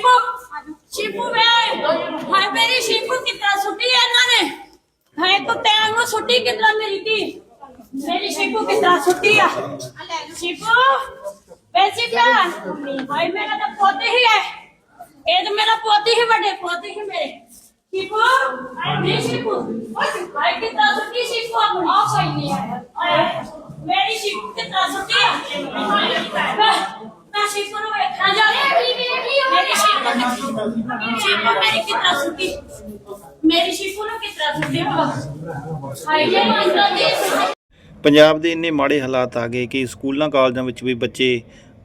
ਸ਼ਿਪੂ ਸ਼ਿਪੂ ਵੇ ਹਾਏ ਮੇਰੀ ਸ਼ਿਪੂ ਕਿਤਨਾ ਸੁੱਟੀ ਹੈ ਇਹਨਾਂ ਨੇ ਹਾਏ ਕੁੱਤੇ ਨੂੰ ਸੁੱਟੀ ਕਿਤਨਾ ਮੇਰੀ ਧੀ ਮੇਰੀ ਸ਼ਿਪੂ ਕਿਤਨਾ ਸੁੱਟੀ ਆ ਸ਼ਿਪੂ ਵੈਸੀ ਕਿਆ ਹਾਏ ਮੇਰਾ ਤਾਂ ਪੋਤੇ ਹੀ ਹੈ ਇਹ ਤਾਂ ਮੇਰਾ ਪੋਤੀ ਹੀ ਵੱਡੇ ਪੋਤੇ ਹੀ ਮੇਰੇ ਸ਼ਿਪੂ ਨਹੀਂ ਸ਼ਿਪੂ ਹਾਏ ਕਿਤਨਾ ਸੁੱਟੀ ਸ਼ਿਪੂ ਆਪਣੀ ਆ ਕੋਈ ਨਹੀਂ ਆਇਆ ਮੇਰੀ ਸ਼ਿਪੂ ਕਿਤਨਾ ਸੁੱਟੀ ਆ ਮੈਂ ਸ਼ਿਪੂ ਨੂੰ ਵੇਖਣਾ ਜਾ ਰਹੀ ਮੇਰੀ ਸ਼ਿਪੂ ਸ਼ਿਪੂ ਮੇਰੀ ਕਿਤਨਾ ਸੁੱਟੀ ਮੇਰੀ ਸ਼ਿਪੂ ਨੂੰ ਕਿਤਨਾ ਸੁੱਟੀ ਹਾਏ ਜੇ ਮੰਦਾ ਜੀ ਪੰਜਾਬ ਦੇ ਇੰਨੇ ਮਾੜੇ ਹਾਲਾਤ ਆ ਗਏ ਕਿ ਸਕੂਲਾਂ ਕਾਲਜਾਂ ਵਿੱਚ ਵੀ ਬੱਚੇ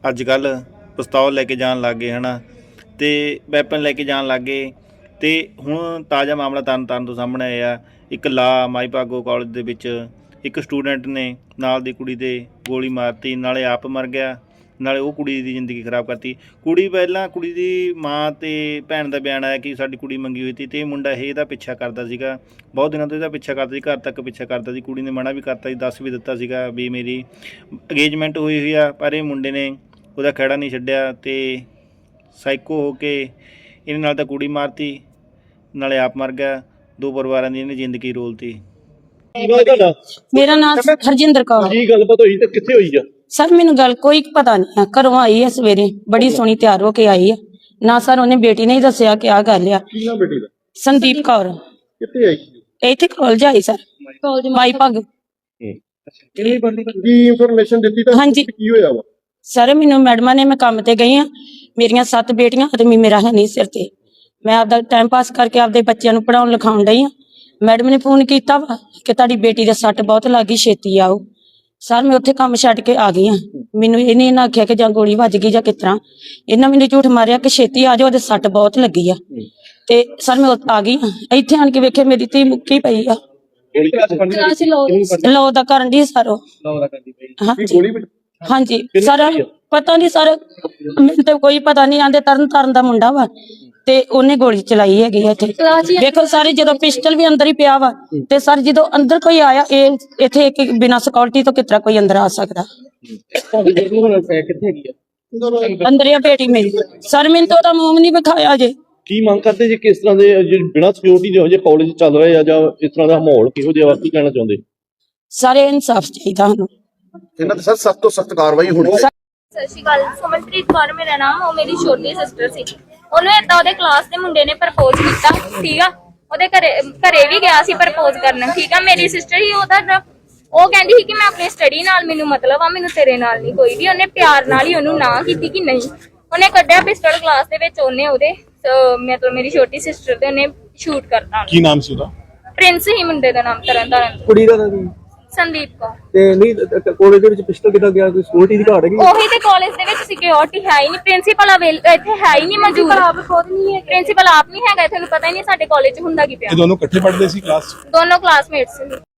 ਅੱਜ ਕੱਲ ਪਿਸਤੌਲ ਲੈ ਕੇ ਜਾਣ ਲੱਗ ਗਏ, ਹਨਾ? ਤੇ ਵੈਪਨ ਲੈ ਕੇ ਜਾਣ ਲੱਗ ਗਏ। ਤੇ ਹੁਣ ਤਾਜ਼ਾ ਮਾਮਲਾ ਤਰਨਤਾਰਨ ਤੋਂ ਸਾਹਮਣੇ ਆਇਆ। ਇੱਕ ਲਾ ਮਾਈ ਭਾਗੋ ਕਾਲਜ ਦੇ ਵਿੱਚ ਇੱਕ ਸਟੂਡੈਂਟ ਨੇ ਨਾਲ ਦੀ ਕੁੜੀ ਤੇ ਗੋਲੀ ਮਾਰਤੀ, ਨਾਲੇ ਆਪ ਮਰ ਗਿਆ। ਨਾਲੇ ਉਹ ਕੁੜੀ ਦੀ ਜ਼ਿੰਦਗੀ ਖਰਾਬ ਕਰਤੀ। ਕੁੜੀ ਪਹਿਲਾਂ ਕੁੜੀ ਦੀ ਮਾਂ ਤੇ ਭੈਣ ਦਾ ਬਿਆਨ ਆਇਆ ਕਿ ਸਾਡੀ ਕੁੜੀ ਮੰਗੀ ਹੋਈ ਸੀ ਤੇ ਇਹ ਮੁੰਡਾ ਇਹ ਇਹਦਾ ਪਿੱਛਾ ਕਰਦਾ ਸੀਗਾ। ਬਹੁਤ ਦਿਨਾਂ ਤੋਂ ਇਹਦਾ ਪਿੱਛਾ ਕਰਦਾ ਸੀ ਘਰ ਤੱਕ ਪਿੱਛਾ ਕਰਦਾ ਸੀ। ਕੁੜੀ ਨੇ ਮਨਾ ਵੀ ਕਰਤਾ ਸੀ ਦੱਸ ਵੀ ਦਿੱਤਾ ਸੀਗਾ ਵੀ ਮੇਰੀ ਅਗੇਜਮੈਂਟ ਹੋਈ ਹੋਈ ਆ ਪਰ ਇਹ ਮੁੰਡੇ ਨੇ ਉਹਦਾ ਖਹਿੜਾ ਨਹੀਂ ਛੱਡਿਆ ਤੇ ਸਾਈਕੋ ਹੋ ਕੇ ਇਹਨੇ ਨਾਲ ਤਾਂ ਕੁੜੀ ਮਾਰਤੀ ਨਾਲੇ ਆਪ ਮਰ ਗਿਆ। ਦੋ ਪਰਿਵਾਰਾਂ ਦੀ ਇਹਨੇ ਜ਼ਿੰਦਗੀ ਰੋਲਤੀ। ਮੇਰਾ ਨਾਮ ਹਰਜਿੰਦਰ ਕੌਰ ਕੀ ਗੱਲਬਾਤ ਹੋਈ ਤੇ ਕਿੱਥੇ ਹੋਈ ਆ? ਸਰ ਮੈਨੂੰ ਗੱਲ ਕੋਈ ਪਤਾ ਨਹੀਂ ਹੈ ਘਰੋਂ ਆਈ ਹੈ ਸਵੇਰੇ ਬੜੀ ਸੋਹਣੀ ਤਿਆਰ ਹੋ ਕੇ ਆਈ ਹੈ ਨਾ ਸਰ ਉਹਨੇ ਬੇਟੀ ਨੇ ਹੀ ਦੱਸਿਆ ਕਿ ਆ ਗੱਲ ਆ। ਕੀ ਨਾਮ ਬੇਟੀ ਦਾ? ਸੰਦੀਪ ਕੌਰ। ਕਿੱਥੇ ਆਈ ਇੱਥੇ ਕਾਲਜ ਆਈ ਸਰ। ਕਾਲਜ ਮਾਈ ਭਗ। ਕੀ ਇਨਫੋਰਮੇਸ਼ਨ ਦਿੱਤੀ ਤਾਂ ਹਾਂਜੀ। ਕੀ ਹੋਇਆ ਵਾ? ਸਰ ਮੈਨੂੰ ਮੈਡਮਾਂ ਨੇ ਮੈਂ ਕੰਮ ਤੇ ਗਈ ਆ। ਮੇਰੀਆਂ ਸੱਤ ਬੇਟੀਆਂ ਆਦਮੀ ਮੇਰਾ ਹੈ ਨਹੀਂ ਸਿਰ ਤੇ। ਮੈਂ ਆਪਦਾ ਟਾਈਮ ਪਾਸ ਕਰਕੇ ਆਪਦੇ ਬੱਚਿਆਂ ਨੂੰ ਪੜਾਉਣ ਲਿਖਾਉਣ ਡਈ ਆ। ਮੈਡਮ ਨੇ ਫੋਨ ਕੀਤਾ ਵਾ ਕਿ ਤੁਹਾਡੀ ਬੇਟੀ ਦੇ ਸੱਟ ਬਹੁਤ ਲੱਗੀ ਛੇਤੀ ਆਓ। ਸਰ ਮੈਂ ਉੱਥੇ ਕੰਮ ਛੱਡ ਕੇ ਆ ਗਈ ਆ ਮੈਨੂੰ ਇਹਨੇ ਨਾ ਆਖਿਆ ਕਿ ਜਾਂ ਗੋਲੀ ਵੱਜ ਗਈ ਜਾਂ ਕਿਸ ਤਰ੍ਹਾਂ। ਇਹਨਾਂ ਮੈਨੂੰ ਝੂਠ ਮਾਰਿਆ ਕਿ ਛੇਤੀ ਆ ਜਾਓ ਉਹਦੇ ਸੱਟ ਬਹੁਤ ਲੱਗੀ ਆ। ਤੇ ਸਰ ਮੈਂ ਉੱਥੇ ਆ ਗਈ ਆ ਇੱਥੇ ਆਣ ਕੇ ਵੇਖਿਆ ਮੇਰੀ ਧੀ ਮੁੱਕੀ ਪਈ ਆ। ਲੋ ਦਾ ਕਰਨ ਦੀ ਸਰ ਉਹ। ਹਾਂਜੀ। ਸਰ ਪਤਾ ਨਹੀਂ ਸਰ ਮੈਨੂੰ ਤਾਂ ਕੋਈ ਪਤਾ ਨਹੀਂ ਆਂਦੇ ਤਰਨ ਤਾਰਨ ਦਾ ਮੁੰਡਾ ਵਾ। ਤੇ ਉਹਨੇ ਗੋਲੀ ਚਲਾਈ ਹੈਗੀ ਇੱਥੇ। ਵੇਖੋ ਸਾਰੇ ਜਦੋਂ ਪਿਸਟਲ ਵੀ ਅੰਦਰ ਹੀ ਪਿਆ ਵਾ ਤੇ ਸਰ ਜਦੋਂ ਅੰਦਰ ਕੋਈ ਆਇਆ ਇਹ ਇੱਥੇ ਇੱਕ ਬਿਨਾ ਸਿਕਿਉਰਿਟੀ ਤੋਂ ਕਿਤਰਾ ਕੋਈ ਅੰਦਰ ਆ ਸਕਦਾ। ਕਿੱਥੇ ਹੈਗੀ ਆ ਅੰਦਰ ਹੀ ਆ ਬੇਟੀ ਮੇਰੀ। ਸਰ ਮੈਨੂੰ ਤਾਂ ਉਹਦਾ ਮੂੰਹ ਨਹੀਂ ਵਿਖਾਇਆ ਜੇ। ਕੀ ਮੰਗ ਕਰਦੇ ਜੀ ਕਿਸ ਤਰ੍ਹਾਂ ਦੇ ਜੇ ਬਿਨਾਂ ਸਿਕਿਉਰਿਟੀ ਦੇ ਹੋ ਜੇ ਕਾਲਜ ਚੱਲ ਰਹੇ ਆ ਜਾਂ ਇਸ ਤਰ੍ਹਾਂ ਦਾ ਮਾਹੌਲ ਕਿਹੋ ਜਿਹਾ ਵਾ ਕੀ ਕਹਿਣਾ ਚਾਹੁੰਦੇ? ਸਾਰੇ ਇਨਸਾਫ ਚਾਹੀਦਾ ਸਾਨੂੰ। ਇਹਨਾਂ ਤੇ ਸਰ ਸਖਤ ਤੋਂ ਸਖਤ ਕਾਰਵਾਈ ਹੋਣੀ ਚਾਹੀਦੀ। ਸਤਿ ਸ਼੍ਰੀ ਅਕਾਲ ਸੁਮਨਪ੍ਰੀਤ ਕੌਰ ਮੇਰਾ ਨਾਮ ਉਹ ਮੇਰੀ ਛੋਟੀ ਸਿਸਟਰ ਸੀ। ਉਹਨੂੰ ਏਦਾਂ ਉਹਦੇ ਕਲਾਸ ਦੇ ਮੁੰਡੇ ਨੇ ਪ੍ਰਪੋਜ਼ ਕੀਤਾ ਠੀਕ ਆ? ਉਹਦੇ ਘਰੇ ਘਰੇ ਵੀ ਗਿਆ ਸੀ ਪ੍ਰਪੋਜ਼ ਕਰਨ ਠੀਕ ਆ? ਮੇਰੀ ਸਿਸਟਰ ਹੀ ਉਹਦਾ ਉਹ ਕਹਿੰਦੀ ਸੀ ਕਿ ਮੈਂ ਆਪਣੀ ਸਟੱਡੀ ਨਾਲ ਮੈਨੂੰ ਮਤਲਬ ਆ ਮੈਨੂੰ ਤੇਰੇ ਨਾਲ ਨਹੀਂ ਕੋਈ ਵੀ ਉਹਨੇ ਪਿਆਰ ਨਾਲ ਹੀ ਉਹਨੂੰ ਨਾ ਕੀਤੀ ਕਿ ਨਹੀਂ। ਉਹਨੇ ਕੱਢਿਆ ਪਿਸਟਲ ਕਲਾਸ ਦੇ ਵਿੱਚ ਉਹਨੇ ਉਹਦੇ ਮਤਲਬ ਮੇਰੀ ਛੋਟੀ ਸਿਸਟਰ ਤੇ ਉਹਨੇ ਸ਼ੂਟ ਕਰਤਾ। ਕੀ ਨਾਮ ਸੀ ਉਹਦਾ? ਪ੍ਰਿੰਸ ਹੀ ਮੁੰਡੇ ਦਾ ਨਾਮ ਤਰਨ ਤਾਰਨ ਕੁੜੀ ਦਾ ਨਾਮ ਸੰਦੀਪ ਕੌਰ। ਤੇ ਨਹੀਂ ਕਾਲਜ ਦੇ ਵਿੱਚ ਪਿਸਟਲ ਕਿੱਦਾਂ ਗਿਆ? ਕੋਈ ਸਿਕਿਉਰਿਟੀ ਦੀ ਘਾਟ ਹੈਗੀ? ਉਹੀ ਤੇ ਕਾਲਜ ਦੇ ਵਿੱਚ ਸਿਕਿਉਰਿਟੀ ਹੈ ਹੀ ਨਹੀਂ। ਪ੍ਰਿੰਸੀਪਲ ਇੱਥੇ ਹੈ ਹੀ ਨਹੀਂ ਮੌਜੂਦ। ਆਪ ਖੁਦ ਨਹੀਂ ਹੈ ਪ੍ਰਿੰਸੀਪਲ ਆਪ ਨਹੀਂ ਹੈਗਾ ਤੁਹਾਨੂੰ ਪਤਾ ਹੀ ਨਹੀਂ ਸਾਡੇ ਕਾਲਜ 'ਚ ਹੁੰਦਾ ਕੀ ਪਿਆ। ਇਹ ਦੋਨੋਂ ਇਕੱਠੇ ਪੜ੍ਹਦੇ ਸੀ ਕਲਾਸ 'ਚ? ਦੋਨੋਂ ਕਲਾਸਮੇਟਸ ਸੀ।